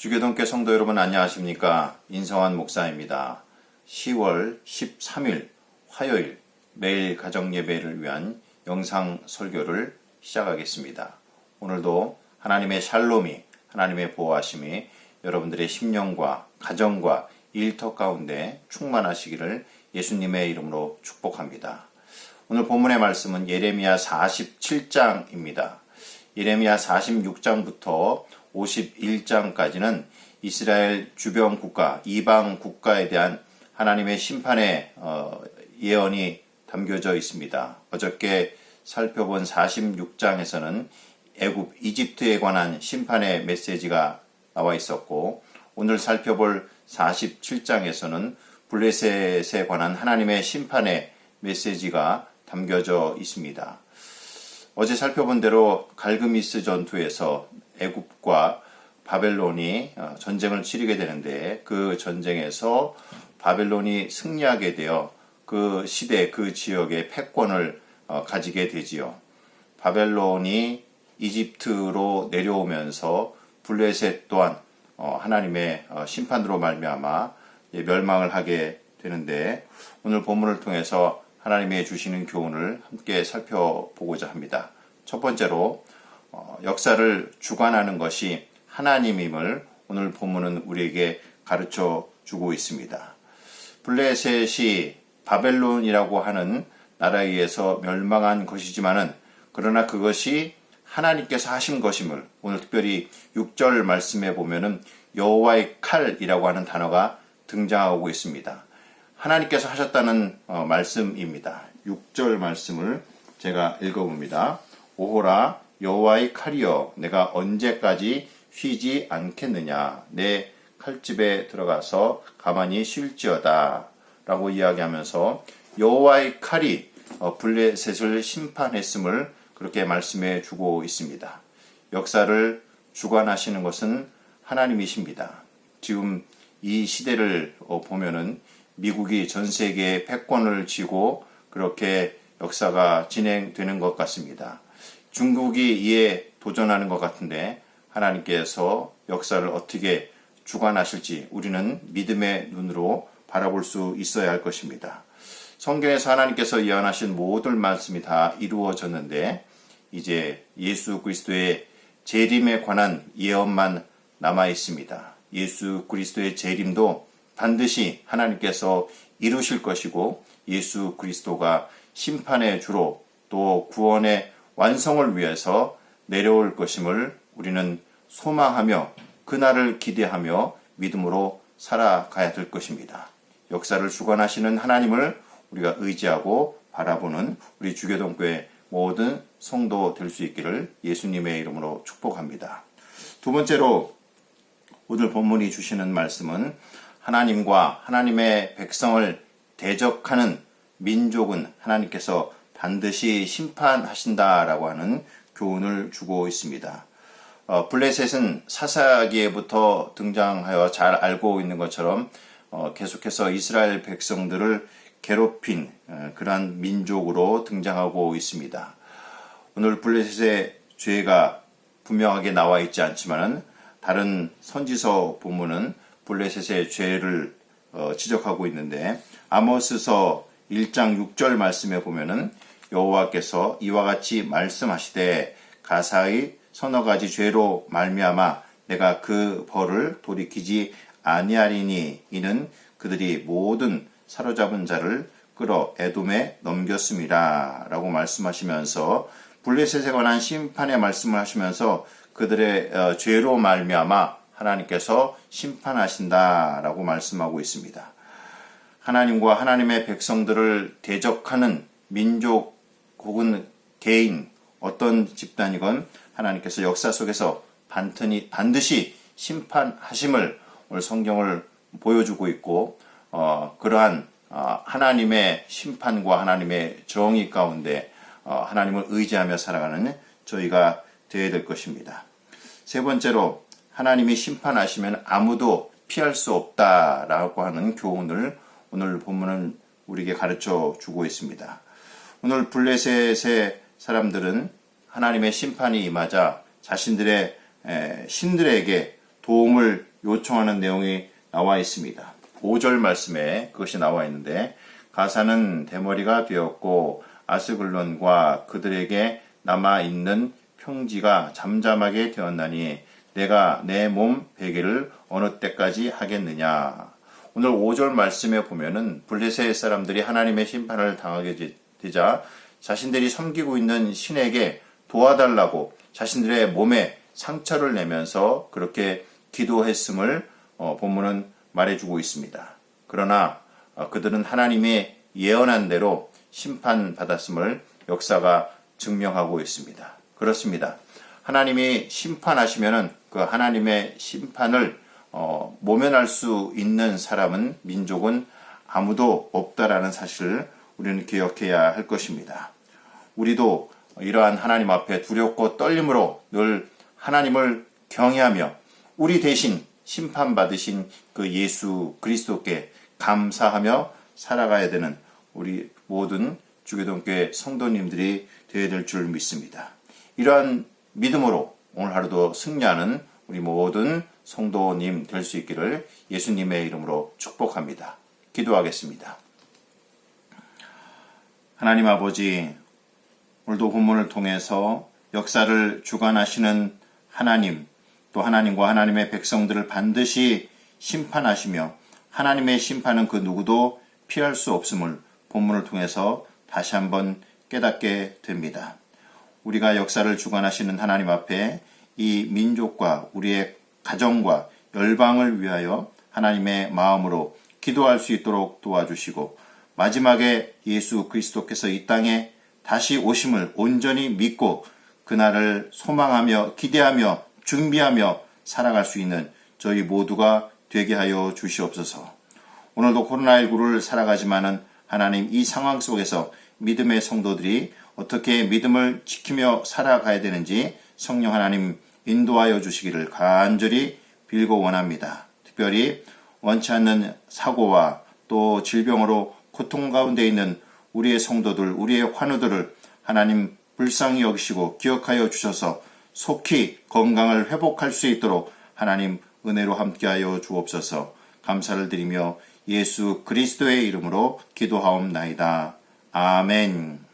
주교동교 성도 여러분 안녕하십니까? 인성환 목사입니다. 10월 13일 화요일 매일 가정 예배를 위한 영상 설교를 시작하겠습니다. 오늘도 하나님의 샬롬이 하나님의 보호하심이 여러분들의 심령과 가정과 일터 가운데 충만하시기를 예수님의 이름으로 축복합니다. 오늘 본문의 말씀은 예레미야 47장입니다. 예레미야 46장부터 51장까지는 이스라엘 주변 국가, 이방 국가에 대한 하나님의 심판의 어, 예언이 담겨져 있습니다. 어저께 살펴본 46장에서는 애굽, 이집트에 관한 심판의 메시지가 나와 있었고 오늘 살펴볼 47장에서는 블레셋에 관한 하나님의 심판의 메시지가 담겨져 있습니다. 어제 살펴본 대로 갈그미스 전투에서 애굽과 바벨론이 어, 전쟁을 치르게 되는데 그 전쟁에서 바벨론이 승리하게 되어 그 시대 그 지역의 패권을 어, 가지게 되지요. 바벨론이 이집트로 내려오면서 블레셋 또한 어, 하나님의 심판으로 말미암아 멸망을 하게 되는데 오늘 본문을 통해서 하나님의 주시는 교훈을 함께 살펴보고자 합니다. 첫 번째로 어, 역사를 주관하는 것이 하나님임을 오늘 본문은 우리에게 가르쳐 주고 있습니다. 블레셋이 바벨론이라고 하는 나라에 의해서 멸망한 것이지만은 그러나 그것이 하나님께서 하신 것임을 오늘 특별히 6절 말씀에 보면은 여호와의 칼이라고 하는 단어가 등장하고 있습니다. 하나님께서 하셨다는 어, 말씀입니다. 6절 말씀을 제가 읽어봅니다. 오호라 여호와의 칼이여 내가 언제까지 쉬지 않겠느냐 내 칼집에 들어가서 가만히 쉴지어다 라고 이야기하면서 여호와의 칼이 어, 블레셋을 심판했음을 그렇게 말씀해 주고 있습니다. 역사를 주관하시는 것은 하나님이십니다. 지금 이 시대를 어, 보면은 미국이 전 세계에 패권을 쥐고 그렇게 역사가 진행되는 것 같습니다. 중국이 이에 도전하는 것 같은데 하나님께서 역사를 어떻게 주관하실지 우리는 믿음의 눈으로 바라볼 수 있어야 할 것입니다. 성경에서 하나님께서 예언하신 모든 말씀이 다 이루어졌는데 이제 예수 그리스도의 재림에 관한 예언만 남아 있습니다. 예수 그리스도의 재림도 반드시 하나님께서 이루실 것이고 예수 그리스도가 심판의 주로 또 구원의 완성을 위해서 내려올 것임을 우리는 소망하며 그날을 기대하며 믿음으로 살아가야 될 것입니다. 역사를 주관하시는 하나님을 우리가 의지하고 바라보는 우리 주교동교의 모든 성도 될 수 있기를 예수님의 이름으로 축복합니다. 두 번째로 오늘 본문이 주시는 말씀은 하나님과 하나님의 백성을 대적하는 민족은 하나님께서 반드시 심판하신다라고 하는 교훈을 주고 있습니다. 어, 블레셋은 사사기에부터 등장하여 잘 알고 있는 것처럼 어, 계속해서 이스라엘 백성들을 괴롭힌 어, 그러한 민족으로 등장하고 있습니다. 오늘 블레셋의 죄가 분명하게 나와 있지 않지만은 다른 선지서 본문은 블레셋의 죄를 어, 지적하고 있는데 아모스서 1장 6절 말씀에 보면은 여호와께서 이와 같이 말씀하시되 가사의 서너 가지 죄로 말미암아 내가 그 벌을 돌이키지 아니하리니 이는 그들이 모든 사로잡은 자를 끌어 에돔에 넘겼습니다. 라고 말씀하시면서 블레셋에 관한 심판의 말씀을 하시면서 그들의 어, 죄로 말미암아 하나님께서 심판하신다라고 말씀하고 있습니다. 하나님과 하나님의 백성들을 대적하는 민족 혹은 개인 어떤 집단이건 하나님께서 역사 속에서 반드시, 반드시 심판하심을 오늘 성경을 보여주고 있고 어, 그러한 어, 하나님의 심판과 하나님의 정의 가운데 어, 하나님을 의지하며 살아가는 저희가 되어야 될 것입니다. 세 번째로 하나님이 심판하시면 아무도 피할 수 없다라고 하는 교훈을 오늘 본문은 우리에게 가르쳐 주고 있습니다. 오늘 블레셋의 사람들은 하나님의 심판이 임하자 자신들의 신들에게 도움을 요청하는 내용이 나와 있습니다. 5절 말씀에 그것이 나와 있는데 가사는 대머리가 되었고 아스글론과 그들에게 남아 있는 평지가 잠잠하게 되었나니 내가 내 몸 베개를 어느 때까지 하겠느냐. 오늘 5절 말씀에 보면은 블레셋 사람들이 하나님의 심판을 당하게 되자 자신들이 섬기고 있는 신에게 도와달라고 자신들의 몸에 상처를 내면서 그렇게 기도했음을 어, 본문은 말해주고 있습니다. 그러나 어, 그들은 하나님의 예언한 대로 심판받았음을 역사가 증명하고 있습니다. 그렇습니다. 하나님이 심판하시면은 그 하나님의 심판을 어, 모면할 수 있는 사람은 민족은 아무도 없다라는 사실을 우리는 기억해야 할 것입니다. 우리도 이러한 하나님 앞에 두렵고 떨림으로 늘 하나님을 경외하며 우리 대신 심판받으신 그 예수 그리스도께 감사하며 살아가야 되는 우리 모든 주교동교회 성도님들이 되어야 될 줄 믿습니다. 이러한 믿음으로 오늘 하루도 승리하는 우리 모든 성도님 될 수 있기를 예수님의 이름으로 축복합니다. 기도하겠습니다. 하나님 아버지, 오늘도 본문을 통해서 역사를 주관하시는 하나님, 또 하나님과 하나님의 백성들을 반드시 심판하시며 하나님의 심판은 그 누구도 피할 수 없음을 본문을 통해서 다시 한번 깨닫게 됩니다. 우리가 역사를 주관하시는 하나님 앞에 이 민족과 우리의 가정과 열방을 위하여 하나님의 마음으로 기도할 수 있도록 도와주시고 마지막에 예수 그리스도께서 이 땅에 다시 오심을 온전히 믿고 그날을 소망하며 기대하며 준비하며 살아갈 수 있는 저희 모두가 되게 하여 주시옵소서. 오늘도 코로나19를 살아가지만은 하나님 이 상황 속에서 믿음의 성도들이 어떻게 믿음을 지키며 살아가야 되는지 성령 하나님 인도하여 주시기를 간절히 빌고 원합니다. 특별히 원치 않는 사고와 또 질병으로 고통 가운데 있는 우리의 성도들, 우리의 환우들을 하나님 불쌍히 여기시고 기억하여 주셔서 속히 건강을 회복할 수 있도록 하나님 은혜로 함께하여 주옵소서 감사를 드리며 예수 그리스도의 이름으로 기도하옵나이다. 아멘.